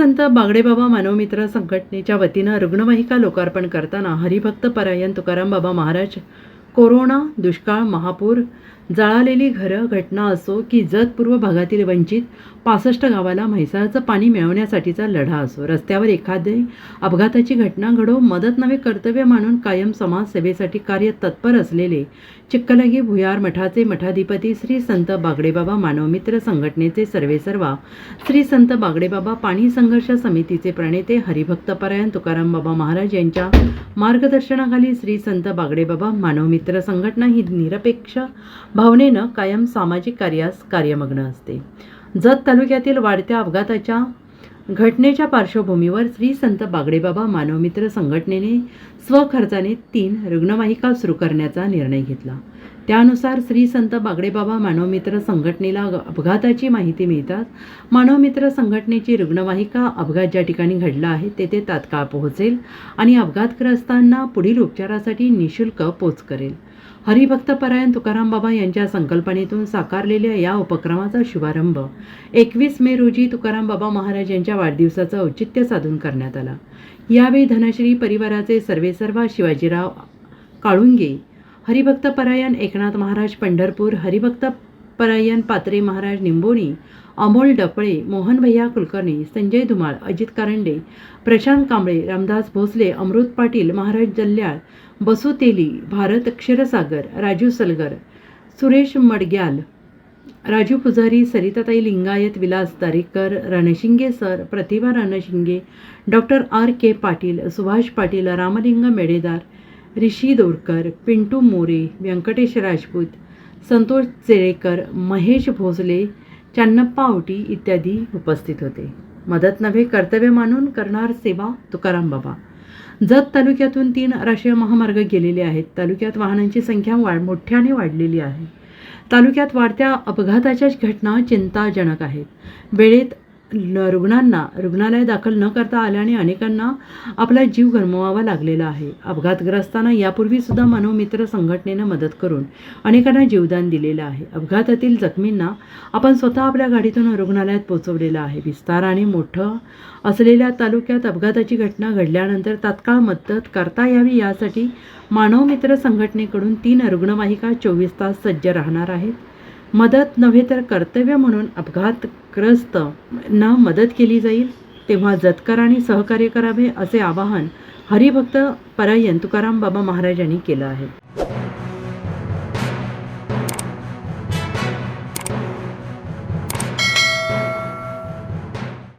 संत बागडेबाबा मानवमित्र संघटनेच्या वतीनं रुग्णवाहिका लोकार्पण करताना हरिभक्त परायण तुकाराम बाबा महाराज कोरोना दुष्काळ महापूर जळालेली घरं घटना असो की जतपूर्व भागातील वंचित पासष्ट गावाला म्हैसाळचं पाणी मिळवण्यासाठीचा लढा असो. रस्त्यावर एखादे अपघाताची घटना घडो मदत नवे कर्तव्य मानून कायम समाजसेवेसाठी कार्य तत्पर असलेले चिक्कलगी भुयार मठाचे मठाधिपती श्री संत बागडेबाबा मानवमित्र संघटनेचे सर्वेसर्वा श्री संत बागडेबाबा पाणी संघर्ष समितीचे प्रणेते हरिभक्तपरायण तुकाराम बाबा महाराज यांच्या मार्गदर्शनाखाली श्री संत बागडेबाबा मानवमित्र संघटना ही निरपेक्ष भावनेनं कायम सामाजिक कार्यास कार्यमग्न असते. जत तालुक्यातील वाढत्या अपघाताच्या घटनेच्या पार्श्वभूमीवर श्री संत बागडेबाबा मानवमित्र संघटनेने स्वखर्चाने तीन रुग्णवाहिका सुरू करण्याचा निर्णय घेतला. त्यानुसार श्री संत बागडेबाबा मानवमित्र संघटनेला अपघाताची माहिती मिळताच मानवमित्र संघटनेची रुग्णवाहिका अपघात ज्या ठिकाणी घडला आहे तेथे तात्काळ पोहोचेल आणि अपघातग्रस्तांना पुढील उपचारासाठी निशुल्क पोच करेल. हरिभक्तपरायण तुकाराम बाबा यांच्या संकल्पनेतून साकारलेल्या या उपक्रमाचा शुभारंभ एकवीस मे रोजी तुकाराम बाबा महाराज यांच्या वाढदिवसाचं औचित्य साधून करण्यात आला. यावेळी धनश्री परिवाराचे सर्वेसर्वा शिवाजीराव काळुंगे हरिभक्तपरायण एकनाथ महाराज पंढरपूर हरिभक्त हरिभक्तपरायण पात्रे महाराज निंबोणी अमोल डपळे मोहन भैया कुलकर्णी संजय धुमाळ अजित कारंडे प्रशांत कांबळे रामदास भोसले अमृत पाटील महाराज जल्ल्याळ बसू तेली Bharat Kshirsagar Raju Salgar Suresh Madgyal Raju Pujari Saritatai Lingayat Vilas Darekar Ranshinge sir Pratibha Ranshinge doctor R K Patil Subhash Patil Ramling Mededar Rishi Dorkar Pintu More Vyankatesh Rajput Santosh Chelekar Mahesh Bhosale Channappa Awati इत्यादी उपस्थित होते. मदत नव्हे कर्तव्य मानून करणार सेवा तुकाराम बाबा. जत तालुक्यातून तीन राष्ट्रीय महामार्ग गेलेले आहेत. तालुक्यात वाहनांची संख्या वाढ मोठ्याने वाढलेली आहे. तालुक्यात वाढत्या अपघाताच्या घटना चिंताजनक आहेत. वेळेत न रुग्णांना रुग्णालय दाखल न करता आल्याने अनेकांना आपला जीव गमवावा लागलेला आहे. अपघातग्रस्तांना यापूर्वीसुद्धा मानवमित्र संघटनेनं मदत करून अनेकांना जीवदान दिलेलं आहे. अपघातातील जखमींना आपण स्वतः आपल्या गाडीतून रुग्णालयात पोहोचवलेलं आहे. विस्ताराने मोठं असलेल्या तालुक्यात अपघाताची घटना घडल्यानंतर तात्काळ मदत करता यावी यासाठी मानवमित्र संघटनेकडून तीन रुग्णवाहिका चोवीस तास सज्ज राहणार आहेत. मदत नव्हे तर कर्तव्य म्हणून अपघातग्रस्त ना मदत केली जाईल तेव्हा जतकरांनी सहकार्य करावे असे आवाहन हरिभक्त परायण तुकाराम बाबा महाराजांनी केलं आहे.